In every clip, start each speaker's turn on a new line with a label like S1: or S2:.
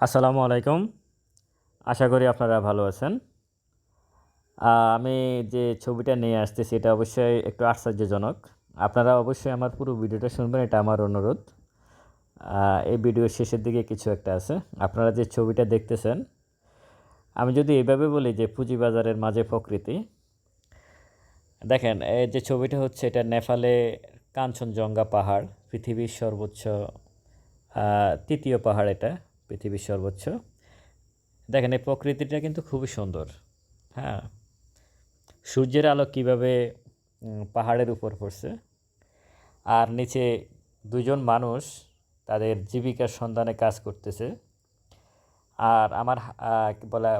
S1: আসসালামু আলাইকুম। আশা করি আপনারা ভালো আছেন। আমি যে ছবিটা নিয়ে আসতেছি এটা অবশ্যই একটু আশ্চর্যজনক। আপনারা অবশ্যই আমার পুরো ভিডিওটা শুনবেন, এটা আমার অনুরোধ। এই ভিডিওর শেষের দিকে কিছু একটা আছে। আপনারা যে ছবিটা দেখতেছেন, আমি যদি এইভাবে বলি যে পুঁজিবাজারের মাঝে প্রকৃতি, দেখেন এই যে ছবিটা হচ্ছে এটা নেপালে কাঞ্চনজঙ্ঘা পাহাড়, পৃথিবীর সর্বোচ্চ তৃতীয় পাহাড় এটা। পৃথিবীর সর্বোচ্চ। দেখেন, এই প্রকৃতিটা কিন্তু খুবই সুন্দর হ্যাঁ? সূর্যের আলো কীভাবে পাহাড়ের উপর পড়ছে, আর নিচে দুজন মানুষ তাদের জীবিকার সন্ধানে কাজ করতেছে। আর আমার বলে,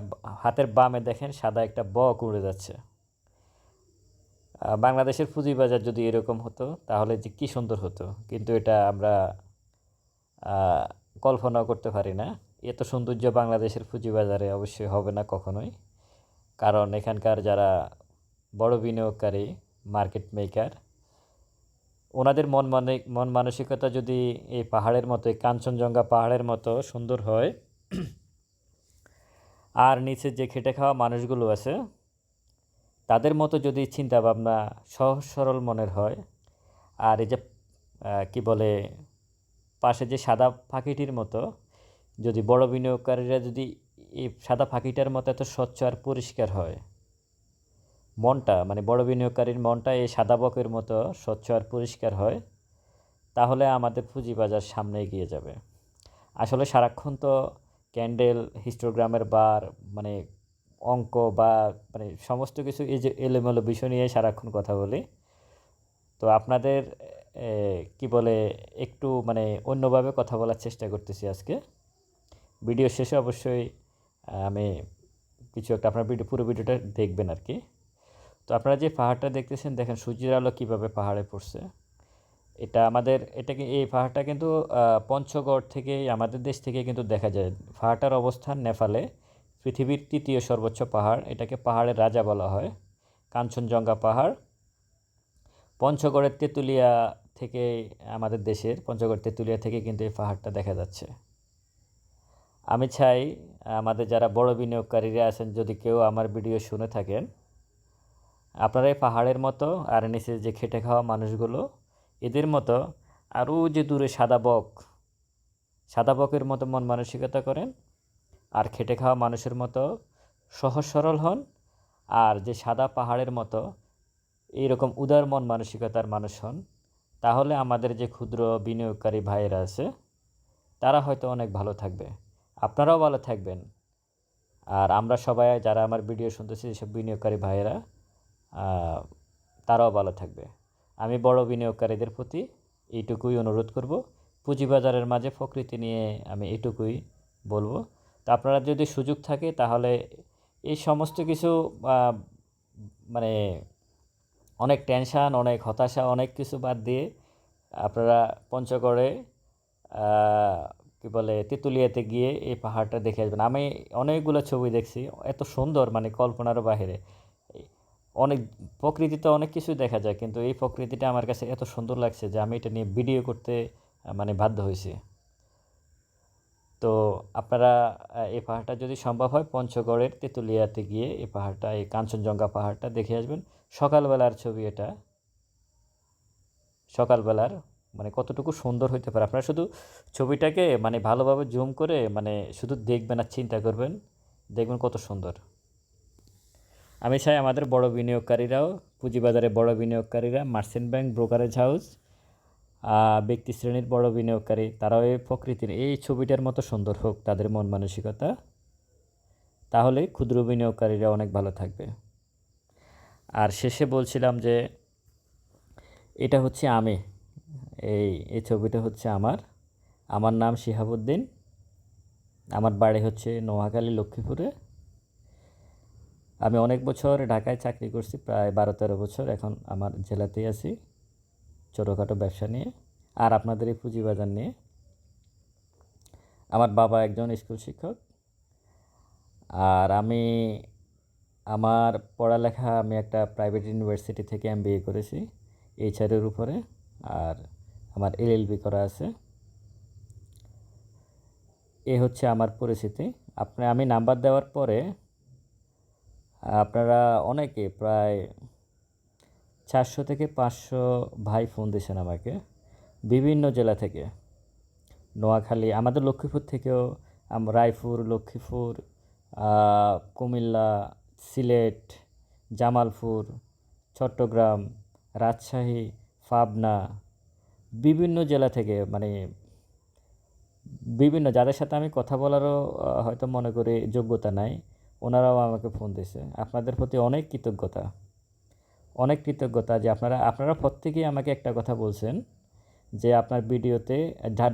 S1: হাতের বামে দেখেন সাদা একটা বক উড়ে যাচ্ছে। বাংলাদেশের পুঁজিবাজার যদি এরকম হতো, তাহলে যে কী সুন্দর হতো। কিন্তু এটা আমরা কল্পনাও করতে পারি না। এত সৌন্দর্য বাংলাদেশের পুঁজিবাজারে অবশ্যই হবে না কখনোই। কারণ এখানকার যারা বড় বিনিয়োগকারী মার্কেট মেকার ওনাদের মন মানে মন মানসিকতা যদি এই পাহাড়ের মতো এই কাঞ্চনজঙ্ঘা পাহাড়ের মতো সুন্দর হয়, আর নিচে যে খেটে খাওয়া মানুষগুলো আছে, তাদের মতো যদি চিন্তাভাবনা সহজ সরল মনের হয়, আর এই যে কি বলে পাশে যে সাদা পাখিটির মতো, যদি বড় বিনিয়োগকারীরা যদি এই সাদা পাখিটার মতো এত স্বচ্ছ আর পরিষ্কার হয়, মনটা মানে বড় বিনিয়োগকারীর মনটা এই সাদা বকের মতো স্বচ্ছ আর পরিষ্কার হয়, তাহলে আমাদের পুঁজিবাজার সামনে এগিয়ে যাবে। আসলে সারাক্ষণ তো ক্যান্ডেল, হিস্টোগ্রামের বার মানে অঙ্ক বা মানে সমস্ত কিছু এই যে এলোমেলো বিষয় নিয়ে সারাক্ষণ কথা বলি। তো আপনাদের কি বলে, একটু মানে অন্যভাবে কথা বলার চেষ্টা করতেছি আজকে। ভিডিও শেষে অবশ্যই আমি কিছু একটা আপনার ভিডিও, পুরো ভিডিওটা দেখবেন আর কি। তো আপনারা যে পাহাড়টা দেখতেছেন, দেখেন সূর্যের আলো কীভাবে পাহাড়ে পড়ছে। এটা আমাদের এটাকে এই পাহাড়টা কিন্তু পঞ্চগড় থেকে, আমাদের দেশ থেকে কিন্তু দেখা যায়। পাহাড়টার অবস্থান নেপালে, পৃথিবীর তৃতীয় সর্বোচ্চ পাহাড়। এটাকে পাহাড়ের রাজা বলা হয়। কাঞ্চনজঙ্ঘা পাহাড়। পঞ্চগড়ের তেঁতুলিয়া থেকে আমাদের দেশের পঞ্চগড় তেঁতুলিয়া থেকে কিন্তু এই পাহাড়টা দেখা যাচ্ছে। আমি চাই আমাদের যারা বড় বিনিয়োগকারীরা আছেন, যদি কেউ আমার ভিডিও শুনে থাকেন, আপনারা এই পাহাড়ের মতো আর নিচে যে খেটে খাওয়া মানুষগুলো, এদের মতো আরও যে দূরে সাদা বক, সাদা বকের মতো মন মানসিকতা করেন আর খেটে খাওয়া মানুষের মতো সহজ সরল হন আর যে সাদা পাহাড়ের মতো এইরকম উদার মন মানসিকতার মানুষ হন, তাহলে আমাদের যে ক্ষুদ্র বিনিয়োগকারী ভাইয়েরা আছে, তারা হয়তো অনেক ভালো থাকবে। আপনারাও ভালো থাকবেন। আর আমরা সবাই, যারা আমার ভিডিও শুনতেছি যেসব বিনিয়োগকারী ভাইয়েরা তারাও ভালো থাকবে। আমি বড় বিনিয়োগকারীদের প্রতি এইটুকুই অনুরোধ করব। পুঁজিবাজারের মাঝে প্রকৃতি নিয়ে আমি এটুকুই বলব। তা আপনারা যদি সুযোগ থাকে, তাহলে এই সমস্ত কিছু মানে অনেক টেনশান, অনেক হতাশা, অনেক কিছু বাদ দিয়ে আপনারা পঞ্চগড়ে কি বলে, তেঁতুলিয়াতে গিয়ে এই পাহাড়টা দেখে আসবেন। আমি অনেকগুলো ছবি দেখছি, এত সুন্দর মানে কল্পনারও বাহিরে। অনেক, প্রকৃতিতে অনেক কিছু দেখা যায়, কিন্তু এই প্রকৃতিটা আমার কাছে এত সুন্দর লাগছে যে আমি এটা নিয়ে ভিডিও করতে মানে বাধ্য হয়েছি। তো আপনারা এই পাহাড়টা যদি সম্ভব হয় পঞ্চগড়ের তেঁতুলিয়াতে গিয়ে এই পাহাড়টা, এই কাঞ্চনজঙ্ঘা পাহাড়টা দেখে আসবেন। সকালবেলার ছবি এটা। সকালবেলার মানে কতটুকু সুন্দর হইতে পারে। আপনারা শুধু ছবিটাকে মানে ভালোভাবে জুম করে মানে শুধু দেখবেন আর চিন্তা করবেন, দেখবেন কত সুন্দর। আমি চাই আমাদের বড় বিনিয়োগকারীরাও, পুঁজিবাজারে বড় বিনিয়োগকারীরা, মার্চেন্ট ব্যাংক ব্রোকারেজ হাউস। ব্যক্তি শ্রেণির বড় বিনিয়োগকারী, তারাও এই প্রকৃতির, এই ছবিটার মতো সুন্দর হোক তাদের মন মানসিকতা তাহলে ক্ষুদ্র বিনিয়োগকারীরা অনেক ভালো থাকবে। আর শেষে বলছিলাম যে, এটা হচ্ছে আমি। এই এই ছবিটা হচ্ছে আমার। আমার নাম শিহাবুদ্দিন। আমার বাড়ি হচ্ছে নোয়াখালী, লক্ষ্মীপুরে। আমি অনেক বছর ঢাকায় চাকরি করছি, প্রায় বারো তেরো বছর এখন আমার জেলাতেই আছি। ছোটোখাটো ব্যবসা নিয়ে আর আপনাদের এই পুঁজিবাজার নিয়ে। আমার বাবা একজন স্কুল শিক্ষক আর আমি, আমার পড়ালেখা আমি একটা প্রাইভেট ইউনিভার্সিটি থেকে এমবিএ করেছি এইচআরের উপরে আর আমার এলএলবি করা আছে। এ হচ্ছে আমার পরিস্থিতি। আপনি, আমি নাম্বার দেওয়ার পরে আপনারা অনেকে প্রায় চারশো থেকে পাঁচশো ভাই ফোন দিয়েছেন আমাকে, বিভিন্ন জেলা থেকে। নোয়াখালী, আমাদের লক্ষ্মীপুর থেকেও রায়পুর, লক্ষ্মীপুর কুমিল্লা, সিলেট, জামালপুর, চট্টগ্রাম, রাজশাহী, পাবনা, বিভিন্ন জেলা থেকে মানে বিভিন্ন, যাদের সাথে আমি কথা বলারও হয়তো মনে করি যোগ্যতা নাই, ওনারাও আমাকে ফোন দিয়েছে। আপনাদের প্রতি অনেক কৃতজ্ঞতা। অনেক কৃতজ্ঞতা যে আপনারা আপনারা প্রত্যেকেই আমাকে একটা কথা বলছেন যে আপনার ভিডিওতে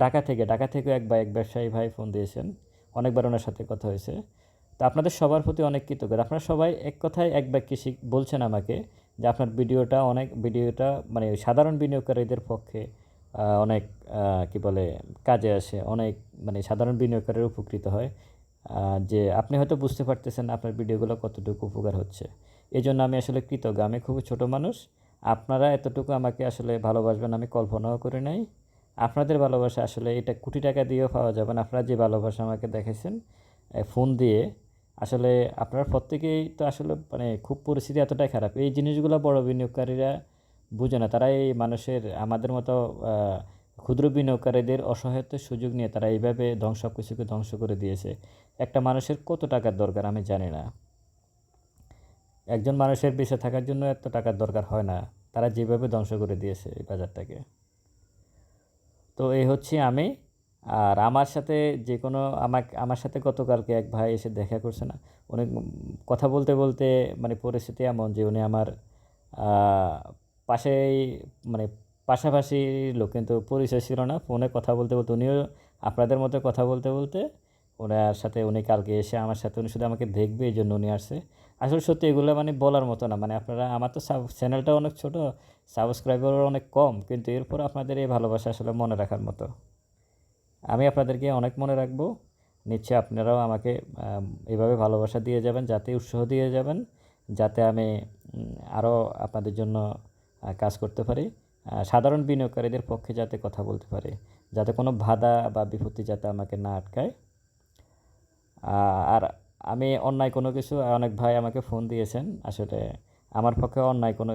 S1: ঢাকা থেকে ঢাকা থেকে এক ভাই এক ব্যবসায়ী ভাই ফোন দিয়েছেন। অনেকবার ওনার সাথে কথা হয়েছে। তো আপনাদের সবার প্রতি অনেক কৃতজ্ঞতা। আপনারা সবাই এক কথায় এক বাক্যে শিখ, বলছেন আমাকে যে আপনার ভিডিওটা অনেক, ভিডিওটা মানে সাধারণ বিনিয়োগকারীদের পক্ষে অনেক কি বলে, কাজে আসে, অনেক মানে সাধারণ বিনিয়োগকারীর উপকৃত হয়। যে আপনি হয়তো বুঝতে পারতেছেন আপনার ভিডিওগুলো কতটুকু উপকার হচ্ছে। এই জন্য আমি আসলে কৃতজ্ঞ। আমি খুব ছোট মানুষ। আপনারা এতটুকু আমাকে আসলে ভালোবাসবেন, আমি কল্পনাও করি নাই। আপনাদের ভালোবাসা আসলে এটা কোটি টাকা দিয়েও পাওয়া যাবে না। আপনারা যে ভালোবাসা আমাকে দেখেছেন ফোন দিয়ে, আসলে আপনারা প্রত্যেকেই তো আসলে মানে খুব পরিস্থিতি এতটাই খারাপ। এই জিনিসগুলো বড় বিনিয়োগকারীরা বুঝে না। তারা এই মানুষের, আমাদের মতো ক্ষুদ্র বিনিয়োগকারীদের অসহায়তার সুযোগ নিয়ে তারা এইভাবে ধ্বংস কিছুকে ধ্বংস করে দিয়েছে। একটা মানুষের কত টাকার দরকার আমি জানি না। একজন মানুষের বেঁচে থাকার জন্য এত টাকার দরকার হয় না। তারা যেভাবে ধ্বংস করে দিয়েছে এই বাজারটাকে। তো এই হচ্ছে আমি। আর আমার সাথে যে কোনো আমাকে, আমার সাথে গতকালকে এক ভাই এসে দেখা করছে না। উনি কথা বলতে বলতে মানে পরিস্থিতি এমন যে উনি আমার পাশেই মানে পাশাপাশি লোক কিন্তু পরিচয় ছিল না। ফোনে কথা বলতে বলতে উনিও আপনাদের মতো কথা বলতে বলতে ওনার সাথে, উনি কালকে এসে আমার সাথে, উনি শুধু আমাকে দেখবে, এই জন্য উনি আসছে। আসলে সত্যি এগুলো মানে বলার মতো না। মানে আপনারা, আমার তো সাব চ্যানেলটা অনেক ছোট সাবস্ক্রাইবার অনেক কম, কিন্তু এরপর আপনাদের এই ভালোবাসা আসলে মনে রাখার মতো। আমি আপনাদেরকে অনেক মনে রাখব। নিশ্চয়ই আপনারাও আমাকে এভাবে ভালোবাসা দিয়ে যাবেন, যাতে উৎসাহ দিয়ে যাবেন, যাতে আমি আরও আপনাদের জন্য কাজ করতে পারি। সাধারণ বিনিয়োগকারীদের পক্ষে যাতে কথা বলতে পারি, যাতে কোনো বাধা বা বিপত্তি যাতে আমাকে না আটকায়। আর আমি অন্যায় কোনো কিছু, অনেক ভাই আমাকে ফোন দিয়েছেন, আসলে আমার পক্ষে অন্যায় কোনো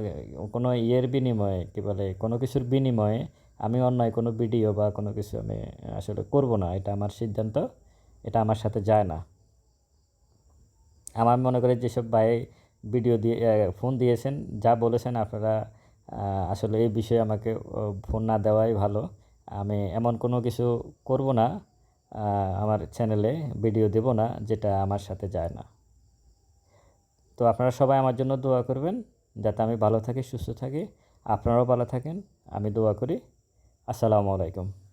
S1: কোনো ইয়ের বিনিময়ে, কী বলে, কোনো কিছুর বিনিময়ে আমি অন্যায় কোনো ভিডিও বা কোনো কিছু আমি আসলে করব না, এটা আমার সিদ্ধান্ত, এটা আমার সাথে যায় না। আমার মনে করি যেসব ভাই ভিডিও দিয়ে ফোন দিয়েছেন, যা বলেছেন আপনারা আসলে এই বিষয়ে আমাকে ফোন না দেওয়াই ভালো। আমি এমন কোনো কিছু করব না আমার চ্যানেলে ভিডিও দেব না, যেটা আমার সাথে যায় না। তো আপনারা সবাই আমার জন্য দোয়া করবেন, যাতে আমি ভালো থাকি, সুস্থ থাকি। আপনারাও ভালো থাকেন, আমি দোয়া করি। আসসালামু আলাইকুম।